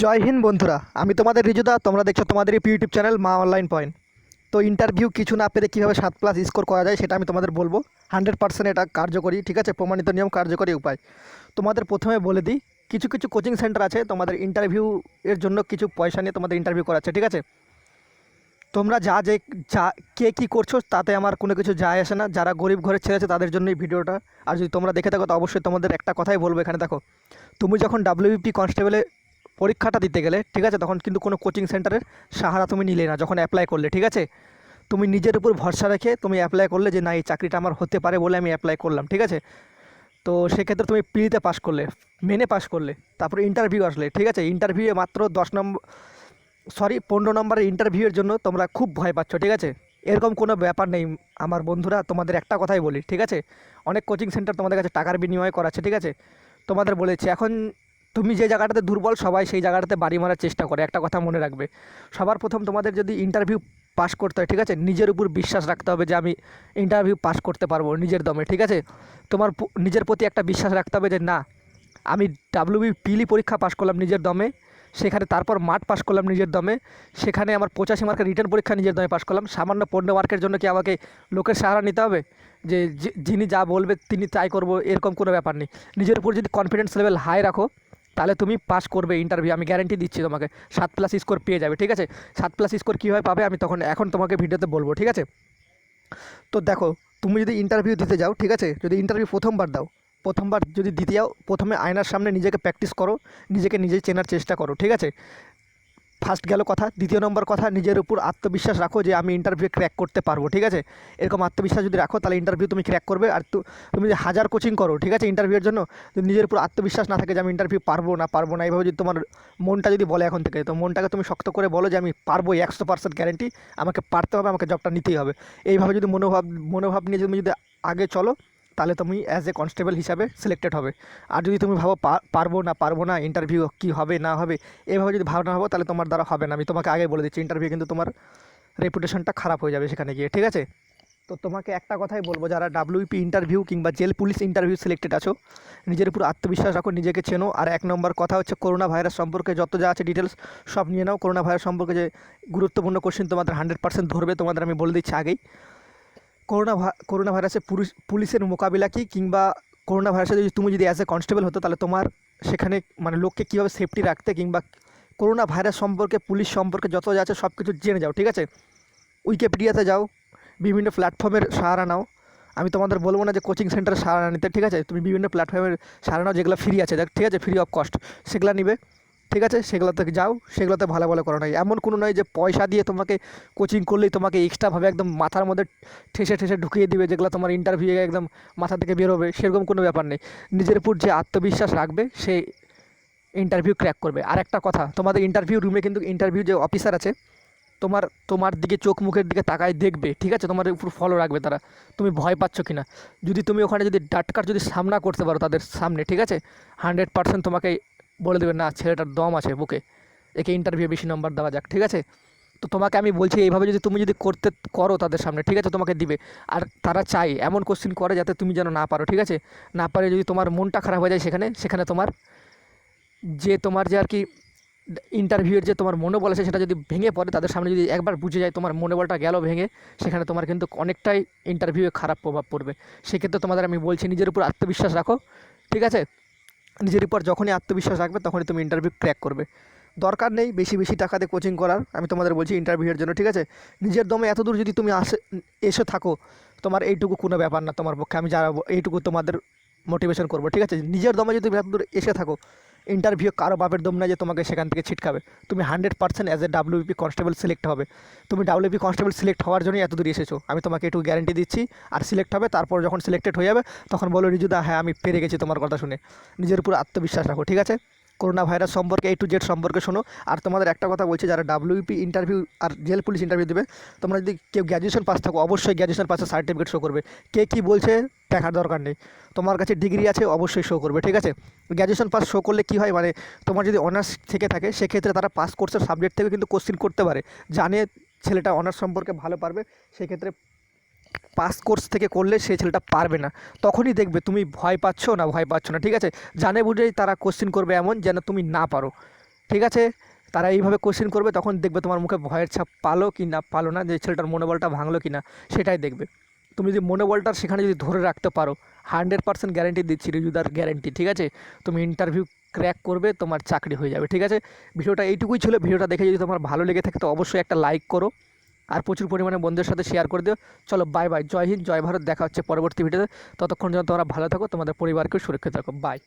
জয় হিন্দ, বন্ধুরা। আমি তোমাদের রিজুদা, তোমরা দেখছ তোমাদের YouTube channel Maa online point তো ইন্টারভিউ কিছু না পেরে কীভাবে সাত প্লাস স্কোর করা যায় সেটা আমি তোমাদের বলব। হান্ড্রেড পার্সেন্ট এটা কার্যকরী, ঠিক আছে? প্রমাণিত নিয়ম, কার্যকরী উপায়। তোমাদের প্রথমে বলে দিই, কিছু কিছু কোচিং সেন্টার আছে, তোমাদের ইন্টারভিউ এর জন্য কিছু পয়সা নিয়ে তোমাদের ইন্টারভিউ করাচ্ছে, ঠিক আছে? তোমরা যা যে, যা, কে কী করছ তাতে আমার কোনো কিছু যায় আসে না। যারা গরিব ঘরের ছেলে আছে তাদের জন্যই ভিডিওটা। আর যদি তোমরা দেখে থাকো, তো অবশ্যই তোমাদের একটা কথাই বলব এখানে, দেখো। তুমি যখন ডাব্লিউপি কনস্টেবলে পরীক্ষাটা দিতে গেলে, ঠিক আছে? তখন কিন্তু কোনো কোচিং সেন্টারের সাহারা তুমি নিলে না যখন অ্যাপ্লাই করলে, ঠিক আছে? তুমি নিজের উপর ভরসা রেখে তুমি অ্যাপ্লাই করলে যে, না, এই চাকরিটা আমার হতে পারে বলে আমি অ্যাপ্লাই করলাম ঠিক আছে? তো সেক্ষেত্রে তুমি পিলিতে পাস করলে মেনে পাস করলে, তারপরে ইন্টারভিউ আসলে, ঠিক আছে? ইন্টারভিউয়ে মাত্র দশ নম্বর সরি পনেরো নম্বরের ইন্টারভিউয়ের জন্য তোমরা খুব ভয় পাচ্ছ, ঠিক আছে? এরকম কোনো ব্যাপার নেই, আমার বন্ধুরা, তোমাদের একটা কথাই বলি, ঠিক আছে? অনেক কোচিং সেন্টার তোমাদের কাছে টাকার বিনিময় করাচ্ছে, ঠিক আছে? তোমাদের বলেছি, এখন তুমি যে জায়গাটাতে দুর্বল, সবাই সেই জায়গাটাতে বাড়ি মারার চেষ্টা করে। একটা কথা মনে রাখবে, সবার প্রথম তোমাদের যদি ইন্টারভিউ পাস করতে হয়, ঠিক আছে? নিজের উপর বিশ্বাস রাখতে হবে যে আমি ইন্টারভিউ পাস করতে পারব নিজের দমে, ঠিক আছে? তোমার নিজের প্রতি একটা বিশ্বাস রাখতে হবে যে না, আমি ডাব্লিউবি পিলি পরীক্ষা পাস করলাম নিজের দমে, সেখানে তারপর মাঠ পাস করলাম নিজের দমে, সেখানে আমার পঁচাশি মার্কের রিটার্ন পরীক্ষা নিজের দমে পাস করলাম। সামান্য পনেরো মার্কের জন্য কি আমাকে লোকের সাহারা নিতে হবে? যে- যিনি যা বলবে, তিনি তাই করব, এরকম কোনো ব্যাপার নেই। নিজের উপর যদি কনফিডেন্স লেভেল হাই রাখো তাহলে তুমি পাস করবে ইন্টারভিউ আমি গ্যারেন্টি দিচ্ছি তোমাকে। সাত প্লাস স্কোর পেয়ে যাবে, ঠিক আছে? সাত প্লাস স্কোর কীভাবে পাবে আমি তখন, এখন তোমাকে ভিডিওতে বলব, ঠিক আছে? তো দেখো, তুমি যদি ইন্টারভিউ দিতে যাও, ঠিক আছে? যদি ইন্টারভিউ প্রথমবার দাও, প্রথমবার যদি দিতে যাও, প্রথমে আয়নার সামনে নিজেকে প্র্যাকটিস করো, নিজেকে নিজেই চেনার চেষ্টা করো, ঠিক আছে? ফার্স্ট গেল কথা, দ্বিতীয় নম্বর কথা, নিজের উপর আত্মবিশ্বাস রাখো যে আমি ইন্টারভিউ ক্র্যাক করতে পারব, ঠিক আছে? এরকম আত্মবিশ্বাস যদি রাখো, তাহলে ইন্টারভিউ তুমি ক্র্যাক করবে। আর তুমি যদি হাজার কোচিং করো, ঠিক আছে ইন্টারভিউয়ের জন্য নিজের উপর আত্মবিশ্বাস না থাকে যে আমি ইন্টারভিউ পারব না পারব না, এইভাবে যদি তোমার মনটা যদি বলে এখন থেকে, তো মনটাকে তুমি শক্ত করে বলো যে আমি পারব একশো পার্সেন্ট গ্যারেন্টি আমাকে পারতে হবে, আমাকে জবটা নিতেই হবে। এইভাবে যদি মনোভাব মনোভাব নিয়ে তুমি যদি আগে চলো তাহলে তুমি অ্যাজ এ কনস্টেবল হিসাবে সিলেক্টেড হবে। আর যদি তুমি ভাবো পারব না পারব না ইন্টারভিউ কি হবে, না হবে, এভাবে যদি ভাবনা হব তাহলে তোমার দ্বারা হবে না। আমি তোমাকে আগে বলে দিচ্ছি ইন্টারভিউ কিন্তু তোমার রেপুটেশনটা খারাপ হয়ে যাবে সেখানে গিয়ে, ঠিক আছে? তো তোমাকে একটা কথাই বলব, যারা ডাব্লিউপি ইন্টারভিউ কিংবা জেল পুলিশ ইন্টারভিউ সিলেক্টেড আছো, নিজের উপর আত্মবিশ্বাস রাখো, নিজেকে চেনো। আর এক নম্বর কথা হচ্ছে করোনা ভাইরাস সম্পর্কে যত যা আছে ডিটেলস সব নিয়ে নাও। করোনা ভাইরাস সম্পর্কে যে গুরুত্বপূর্ণ কোশ্চেন তোমাদের হান্ড্রেড পার্সেন্ট ধরবে, তোমাদের আমি বলে দিচ্ছি আগেই। করোনা করোনা ভাইরাসে পুলিশ পুলিশের মোকাবিলা কি? কিংবা করোনা ভাইরাসে যদি তুমি যদি অ্যাজ এ কনস্টেবল হতো, তাহলে তোমার সেখানে মানে লোককে কীভাবে সেফটি রাখতে? কিংবা করোনা ভাইরাস সম্পর্কে, পুলিশ সম্পর্কে যত যা আছে সব কিছু জেনে যাও, ঠিক আছে? উইকিপিডিয়াতে যাও, বিভিন্ন প্ল্যাটফর্মের সাহারা নাও। আমি তোমাদের বলব না যে কোচিং সেন্টারের সাহারা নিতে, ঠিক আছে? তুমি বিভিন্ন প্ল্যাটফর্মের সাহারা নাও, যেগুলো ফ্রি আছে, দেখ, ঠিক আছে? ফ্রি অফ কস্ট সেগুলো নিবে। ঠিক আছে? সেগুলোতে যাও, সেগুলোতে ভালো ভালো করো নাই। এমন কোনো নয় যে পয়সা দিয়ে তোমাকে কোচিং করলেই তোমাকে এক্সট্রাভাবে একদম মাথার মধ্যে ঠেসে ঠেসে ঢুকিয়ে দিবে, যেগুলো তোমার ইন্টারভিউ একদম মাথা থেকে বেরোবে সেরকম কোনো ব্যাপার নেই। নিজের উপর যে আত্মবিশ্বাস রাখবে, সে ইন্টারভিউ ক্র্যাক করবে। আর একটা কথা, তোমাদের ইন্টারভিউ রুমে কিন্তু ইন্টারভিউ যে অফিসার আছে, তোমার তোমার দিকে চোখ মুখের দিকে তাকায় দেখবে, ঠিক আছে? তোমার উপর ফলো রাখবে তারা। তুমি ভয় পাচ্ছ কি না যদি তুমি ওখানে যদি ডাটকার যদি সামনা করতে পারো তাদের সামনে, ঠিক আছে? হান্ড্রেড পার্সেন্ট তোমাকে বলে দেবে না, ছেলেটার দম আছে বুকে। একে ইন্টারভিউ বেশি নম্বর দেওয়া যাক, ঠিক আছে? তো তোমাকে আমি বলছি, এইভাবে যদি তুমি যদি করতে করো তাদের সামনে, ঠিক আছে, তোমাকে দিবে। আর তারা চাই এমন কোশ্চেন করে যাতে তুমি যেন না পারো, ঠিক আছে? না পারে যদি তোমার মনটা খারাপ হয়ে যায় সেখানে সেখানে তোমার যে তোমার যে আর কি ইন্টারভিউয়ের যে তোমার মনোবল আছে সেটা যদি ভেঙে পড়ে, তাদের সামনে যদি একবার বুঝে যায় তোমার মনোবলটা গেল ভেঙে, সেখানে তোমার কিন্তু অনেকটাই ইন্টারভিউয়ে খারাপ প্রভাব পড়বে। সেক্ষেত্রে তোমাদের আমি বলছি, নিজের উপর আত্মবিশ্বাস রাখো, ঠিক আছে? নিজের উপর যখনই আত্মবিশ্বাস রাখবে, তখনই তুমি ইন্টারভিউ ক্র্যাক করবে। দরকার নেই বেশি বেশি টাকা দিয়ে কোচিং করার, আমি তোমাদের বলছি ইন্টারভিউয়ের জন্য, ঠিক আছে? নিজের দমে এত দূর যদি তুমি আসে, এসে থাকো, তোমার এইটুকু কোনো ব্যাপার না তোমার পক্ষে, আমি যারা এইটুকু তোমাদের মোটিভেশন করব, ঠিক আছে? নিজের দমে যদি তুমি এত দূর এসে থাকো ইন্টারভিউ কারও বাপের দম না যে তোমাকে সেখান থেকে ছিটকাবে। তুমি hundred percent as a WP constable select হবে। তুমি ডাব্লিউপি কনস্টেবল সিলেক্ট হওয়ার জন্যই এত দূর এসেছ। আমি তোমাকে একটু গ্যারেন্টি দিচ্ছি। আর সিলেক্ট হবে, তারপর যখন সিলেক্টেড হয়ে যাবে, তখন বলো, রিজুদা হ্যাঁ আমি পেরে গেছি তোমার কথা শুনে। নিজের উপর আত্মবিশ্বাস রাখো, ঠিক আছে? করোনা ভাইরাস সম্পর্কে এ টু জেড সম্পর্কে শোনো। আর তোমাদের একটা কথা বলছি, যারা ডাব্লিউপি ইন্টারভিউ আর জেল পুলিশ ইন্টারভিউ দেবে, তোমরা যদি কেউ গ্র্যাজুয়েশন পাস থাকো, অবশ্যই গ্র্যাজুয়েশন পাসের সার্টিফিকেট শো করবে। কে কী বলছে, দেখার দরকার নেই। তোমার কাছে ডিগ্রি আছে, অবশ্যই শো করবে, ঠিক আছে? গ্র্যাজুয়েশন পাস শো করলে কী হয় মানে তোমার যদি অনার্স থেকে থাকে, সেক্ষেত্রে তারা পাস কোর্সের সাবজেক্ট থেকে কিন্তু কোশ্চিন করতে পারে। জানে ছেলেটা অনার্স সম্পর্কে ভালো পারবে, সেক্ষেত্রে পাস কোর্স থেকে করলে সেই ছেলেটা পারবে না। তখনই দেখবে তুমি ভয় পাচ্ছ না, ভয় পাচ্ছ না, ঠিক আছে? জানে বুঝেই তারা কোশ্চিন করবে এমন যেন তুমি না পারো, ঠিক আছে? তারা এইভাবে কোশ্চেন করবে, তখন দেখবে তোমার মুখে ভয়ের ছাপ পালো কি না পালো না, যে ছেলেটার মনোবলটা ভাঙলো কি না, সেটাই দেখবে। তুমি যদি মনোবলটা সেখানে যদি ধরে রাখতে পারো হান্ড্রেড পার্সেন্ট গ্যারেন্টি দিচ্ছি, রিজুদার গ্যারেন্টি ঠিক আছে? তুমি ইন্টারভিউ ক্র্যাক করবে, তোমার চাকরি হয়ে যাবে, ঠিক আছে? ভিডিওটা এইটুকুই ছিল, ভিডিওটা দেখে যদি তোমার ভালো লেগে থাকে, তো অবশ্যই একটা লাইক করো। আর প্রচুর পরিমাণে বন্ধুদের সাথে শেয়ার করে দিও। চলো বাই বাই জয় হিন্দ, জয় ভারত। দেখা হচ্ছে পরবর্তী ভিডিওতে ততক্ষণ যেন তোমরা ভালো থাকো, তোমাদের পরিবারকেও সুরক্ষিত থাকো বাই